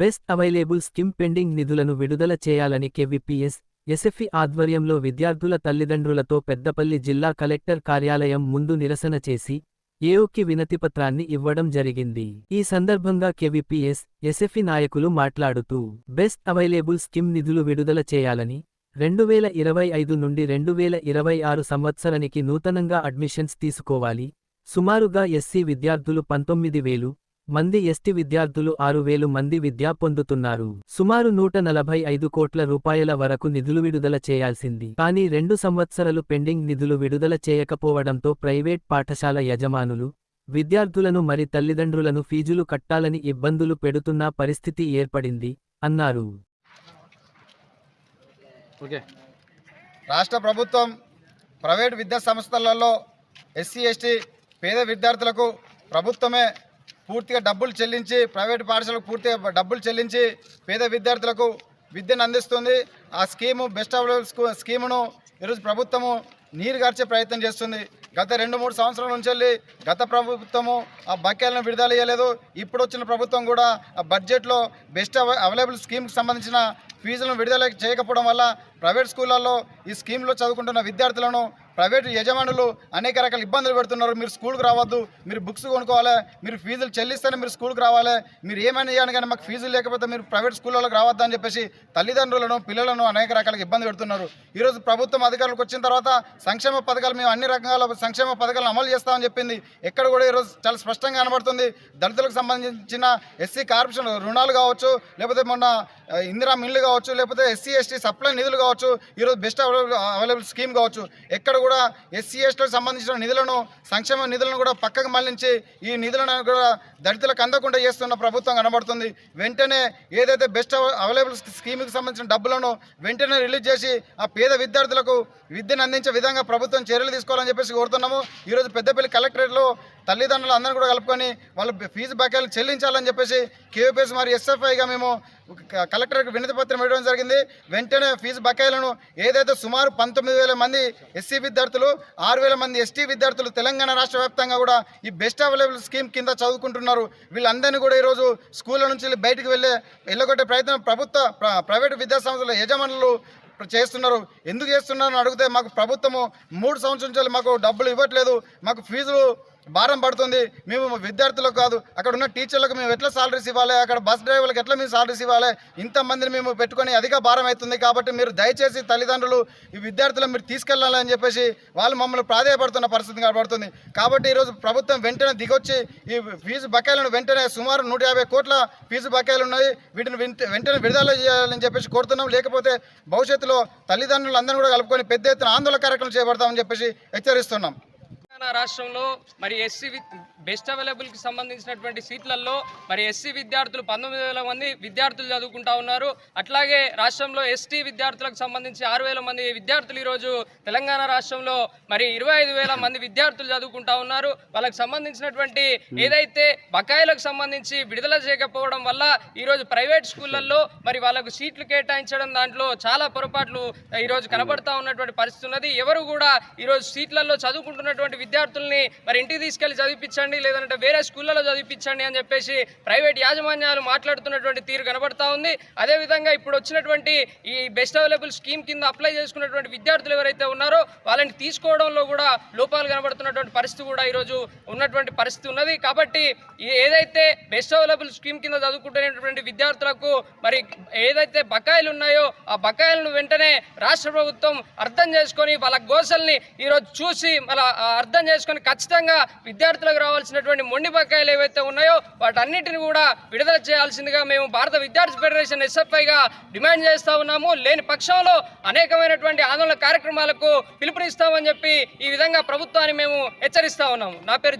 Best available skim pending నిధులను విడుదల చేయాలని కెవిపిఎస్ ఎస్ఎఫ్ఈ ఆధ్వర్యంలో విద్యార్థుల తల్లిదండ్రులతో పెద్దపల్లి జిల్లా కలెక్టర్ కార్యాలయం ముందు నిరసన చేసి ఏఓకి వినతిపత్రాన్ని ఇవ్వడం జరిగింది. ఈ సందర్భంగా కెవిపిఎస్ ఎస్ఎఫ్ఈ నాయకులు మాట్లాడుతూ బెస్ట్ అవైలేబుల్ స్కిమ్ నిధులు విడుదల చేయాలని రెండు వేల ఇరవై ఐదు నుండి రెండు వేల ఇరవై ఆరు సంవత్సరానికి నూతనంగా అడ్మిషన్స్ తీసుకోవాలి. సుమారుగా ఎస్సీ విద్యార్థులు పంతొమ్మిది వేలు మంది ఎస్టీ విద్యార్థులు ఆరు వేలు మంది విద్యా పొందుతున్నారు. సుమారు నూట నలభై ఐదు కోట్ల రూపాయల వరకు నిధులు విడుదల చేయాల్సింది. కానీ రెండు సంవత్సరాలు పెండింగ్ నిధులు విడుదల చేయకపోవడంతో ప్రైవేట్ పాఠశాల యజమానులు విద్యార్థులను మరి తల్లిదండ్రులను ఫీజులు కట్టాలని ఇబ్బందులు పెడుతున్న పరిస్థితి ఏర్పడింది అన్నారు. రాష్ట్ర ప్రభుత్వం ప్రైవేట్ విద్యా సంస్థలలో ఎస్సీ ఎస్టీ పేద విద్యార్థులకు ప్రభుత్వమే పూర్తిగా డబ్బులు చెల్లించి ప్రైవేట్ పాఠశాలకు పూర్తిగా డబ్బులు చెల్లించి పేద విద్యార్థులకు విద్యను అందిస్తుంది. ఆ స్కీము బెస్ట్ అవైలబుల్ స్కూ స్కీమును ఈరోజు ప్రభుత్వము నీరు గార్చే ప్రయత్నం చేస్తుంది. గత రెండు మూడు సంవత్సరాల నుంచి వెళ్ళి గత ప్రభుత్వము ఆ బకాయిలను విడుదల చేయలేదు. ఇప్పుడు వచ్చిన ప్రభుత్వం కూడా ఆ బడ్జెట్లో బెస్ట్ అవై అవైలబుల్ స్కీమ్కి సంబంధించిన ఫీజులను విడుదల చేయకపోవడం వల్ల ప్రైవేట్ స్కూళ్ళల్లో ఈ స్కీమ్లో చదువుకుంటున్న విద్యార్థులను ప్రైవేటు యజమానులు అనేక రకాల ఇబ్బందులు పెడుతున్నారు. మీరు స్కూల్కి రావద్దు మీరు బుక్స్ కొనుక్కోవాలి మీరు ఫీజులు చెల్లిస్తేనే మీరు స్కూల్కి రావాలి మీరు ఏమైనా చేయాలి కానీ మాకు ఫీజులు లేకపోతే మీరు ప్రైవేట్ స్కూళ్ళకి రావద్దు అని చెప్పేసి తల్లిదండ్రులను పిల్లలను అనేక రకాల ఇబ్బంది పెడుతున్నారు. ఈరోజు ప్రభుత్వం అధికారులకు వచ్చిన తర్వాత సంక్షేమ పథకాలు మేము అన్ని రకాల సంక్షేమ పథకాలను అమలు చేస్తామని చెప్పింది. ఎక్కడ కూడా ఈరోజు చాలా స్పష్టంగా కనబడుతుంది. దళితులకు సంబంధించిన ఎస్సీ కార్పొరేషన్ రుణాలు కావచ్చు లేకపోతే మొన్న ఇందిరా మిల్లు కావచ్చు లేకపోతే ఎస్సీ ఎస్టీ సప్లై నిధులు కావచ్చు ఈరోజు బెస్ట్ అవైలబుల్ అవైలబుల్ స్కీమ్ కావచ్చు. ఎక్కడ కూడా ఎస్సీ ఎస్టీలకు సంబంధించిన నిధులను సంక్షేమ నిధులను కూడా పక్కకు మళ్ళించి ఈ నిధులను కూడా దళితులకు అందకుండా చేస్తున్న ప్రభుత్వం కనబడుతుంది. వెంటనే ఏదైతే బెస్ట్ అవైలబుల్ స్కీమ్కి సంబంధించిన డబ్బులను వెంటనే రిలీజ్ చేసి ఆ పేద విద్యార్థులకు విద్యను అందించే విధంగా ప్రభుత్వం చర్యలు తీసుకోవాలని చెప్పేసి కోరుతున్నాము. ఈరోజు పెద్దపల్లి కలెక్టరేట్లో తల్లిదండ్రులు అందరూ కూడా కలుపుకొని వాళ్ళ ఫీజు బకాయిలు చెల్లించాలని చెప్పేసి కేవీపీఎస్ మరి ఎస్ఎఫ్ఐగా మేము కలెక్టర్కి వినతి పత్రం ఇవ్వడం జరిగింది. వెంటనే ఫీజు బకాయిలను ఏదైతే సుమారు పంతొమ్మిది వేల మంది ఎస్సీ విద్యార్థులు ఆరు వేల మంది ఎస్టీ విద్యార్థులు తెలంగాణ రాష్ట్ర వ్యాప్తంగా కూడా ఈ బెస్ట్ అవైలబుల్ స్కీమ్ కింద చదువుకుంటున్నారు. వీళ్ళందరినీ కూడా ఈరోజు స్కూళ్ళ నుంచి వెళ్ళి వెళ్ళే వెళ్ళగొట్టే ప్రయత్నం ప్రభుత్వ ప్ర- ప్రైవేటు విద్యాసంస్థల యజమానులు చేస్తున్నారు. ఎందుకు చేస్తున్నారని అడిగితే మాకు ప్రభుత్వము మూడు సంవత్సరాల నుంచి మాకు డబ్బులు ఇవ్వట్లేదు. మాకు ఫీజులు భారం పడుతుంది. మేము విద్యార్థులకు కాదు అక్కడ ఉన్న టీచర్లకు మేము ఎట్లా సాలరీస్ ఇవ్వాలి? అక్కడ బస్ డ్రైవర్లకు ఎట్లా మేము సాలరీస్ ఇవ్వాలి? ఇంతమందిని మేము పెట్టుకొని అధిక భారం అవుతుంది కాబట్టి మీరు దయచేసి తల్లిదండ్రులు ఈ విద్యార్థులను మీరు తీసుకెళ్ళాలని చెప్పేసి వాళ్ళు మమ్మల్ని ప్రాధాయపడుతున్న పరిస్థితి కనబడుతుంది. కాబట్టి ఈరోజు ప్రభుత్వం వెంటనే దిగొచ్చి ఈ ఫీజు బకాయిలను వెంటనే సుమారు నూట యాభై కోట్ల ఫీజు బకాయిలు ఉన్నాయి. వీటిని వెంట- వెంటనే విడుదల చేయాలని చెప్పేసి కోరుతున్నాం. లేకపోతే భవిష్యత్తులో తల్లిదండ్రులు అందరూ కూడా కలుపుకొని పెద్ద ఎత్తున ఆందోళన కార్యక్రమం చేపడతామని చెప్పేసి హెచ్చరిస్తున్నాం. తెలంగాణ రాష్ట్రంలో మరి ఎస్సీ బెస్ట్ అవైలబుల్కి సంబంధించినటువంటి సీట్లలో మరి ఎస్సీ విద్యార్థులు పంతొమ్మిది వేల మంది విద్యార్థులు చదువుకుంటా ఉన్నారు. అట్లాగే రాష్ట్రంలో ఎస్టీ విద్యార్థులకు సంబంధించి ఆరు వేల మంది విద్యార్థులు ఈరోజు తెలంగాణ రాష్ట్రంలో మరి ఇరవై ఐదు వేల మంది విద్యార్థులు చదువుకుంటా ఉన్నారు. వాళ్ళకి సంబంధించినటువంటి ఏదైతే బకాయిలకు సంబంధించి విడుదల చేయకపోవడం వల్ల ఈరోజు ప్రైవేట్ స్కూళ్ళల్లో మరి వాళ్ళకు సీట్లు కేటాయించడం దాంట్లో చాలా పొరపాట్లు ఈరోజు కనబడతా ఉన్నటువంటి పరిస్థితి ఉన్నది. ఎవరు కూడా ఈరోజు సీట్లలో చదువుకుంటున్నటువంటి విద్యార్థుల్ని మరి ఇంటికి తీసుకెళ్ళి చదివించండి లేదంటే వేరే స్కూళ్ళలో చదివించండి అని చెప్పేసి ప్రైవేట్ యాజమాన్యాలు మాట్లాడుతున్నటువంటి తీరు కనబడతా ఉంది. అదేవిధంగా ఇప్పుడు వచ్చినటువంటి ఈ బెస్ట్ అవైలబుల్ స్కీమ్ కింద అప్లై చేసుకున్నటువంటి విద్యార్థులు ఎవరైతే ఉన్నారో వాళ్ళని తీసుకోవడంలో కూడా లోపాలు కనబడుతున్నటువంటి పరిస్థితి కూడా ఈరోజు ఉన్నటువంటి పరిస్థితి ఉన్నది. కాబట్టి ఏదైతే బెస్ట్ అవైలబుల్ స్కీమ్ కింద చదువుకుంటున్నటువంటి విద్యార్థులకు మరి ఏదైతే బకాయిలు ఉన్నాయో ఆ బకాయిలను వెంటనే రాష్ట్ర ప్రభుత్వం అర్థం చేసుకొని వాళ్ళ గోసల్ని ఈరోజు చూసి మళ్ళీ అర్థం చేసుకొని ఖచ్చితంగా విద్యార్థులకు రావాల్సినటువంటి మొండి బకాయిలు ఏవైతే ఉన్నాయో వాటన్నిటిని కూడా విడుదల చేయాల్సిందిగా మేము భారత విద్యార్థి ఫెడరేషన్ ఎస్ఎఫ్ఐగా డిమాండ్ చేస్తా ఉన్నాము. లేని పక్షంలో అనేకమైనటువంటి ఆందోళన కార్యక్రమాలకు పిలుపునిస్తామని చెప్పి ఈ విధంగా ప్రభుత్వాన్ని మేము హెచ్చరిస్తా ఉన్నాము. నా పేరు